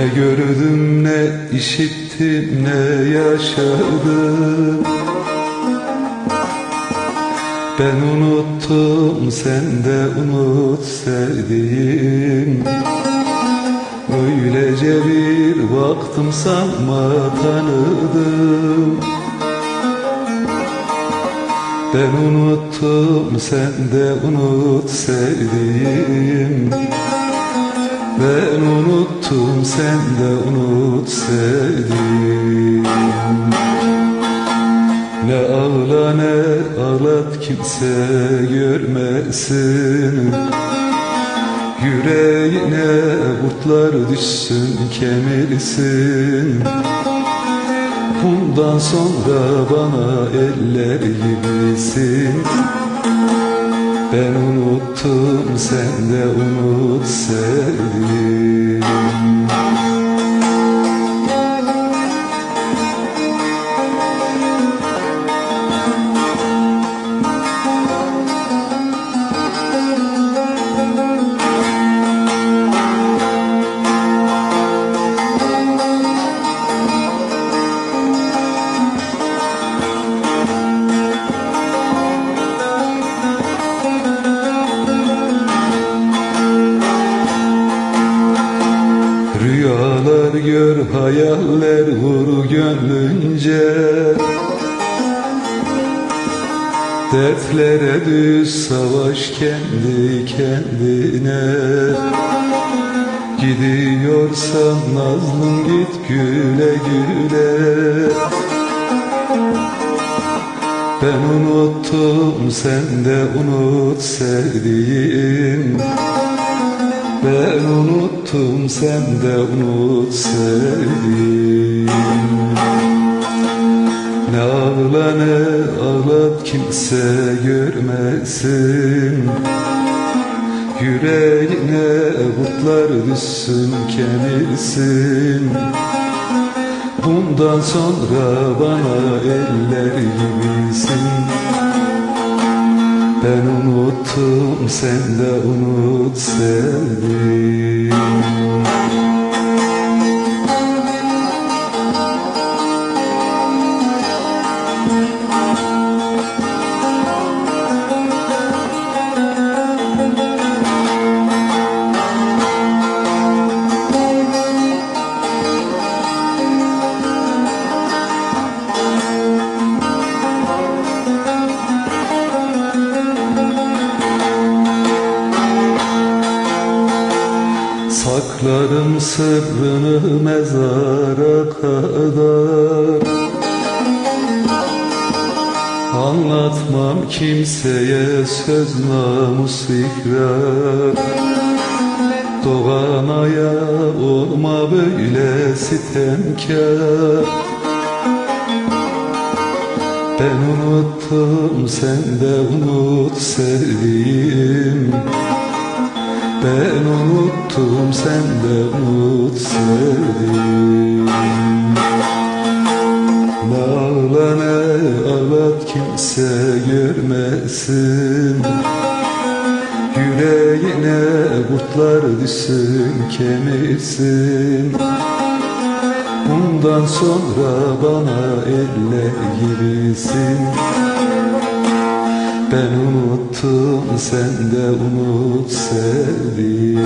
Ne gördüm ne işittim ne yaşadım. Ben unuttum sen de unut sevdiğim. Öylece bir baktım sanma tanıdım. Ben unuttum sen de unut sevdiğim ben unuttum sen de unut sevdim Ne ağla ne ağlat kimse görmesin. Yüreğine kurtlar düşsün kemirsin Bundan sonra bana eller gibisin ben unuttum sen de unut sevdim Rüyalar gör hayaller vur gönlünce. Dertlere düz savaş kendi kendine. Gidiyorsan nazlım git güle güle. Ben unuttum sen de unut sevdiğim unuttum sen de unut sevdim Ne ağla ne ağlat kimse görmesin. Yüreğine kurtlar düşsün kemirsin Bundan sonra bana eller gibisin ben unuttum sen de unut sevdim Saklarım sırrını mezara kadar. Anlatmam kimseye söz namus ikrar. Doğanaya olma böyle sitemkar. Ben unuttum sen de unut sevdiğim ben unuttum sen de unut ağla ne ağlat kimse görmesin. Yüreğine kurtlar düşsün kemirsin. Bundan sonra bana eller gibisin ben unuttum sen de unut sevdim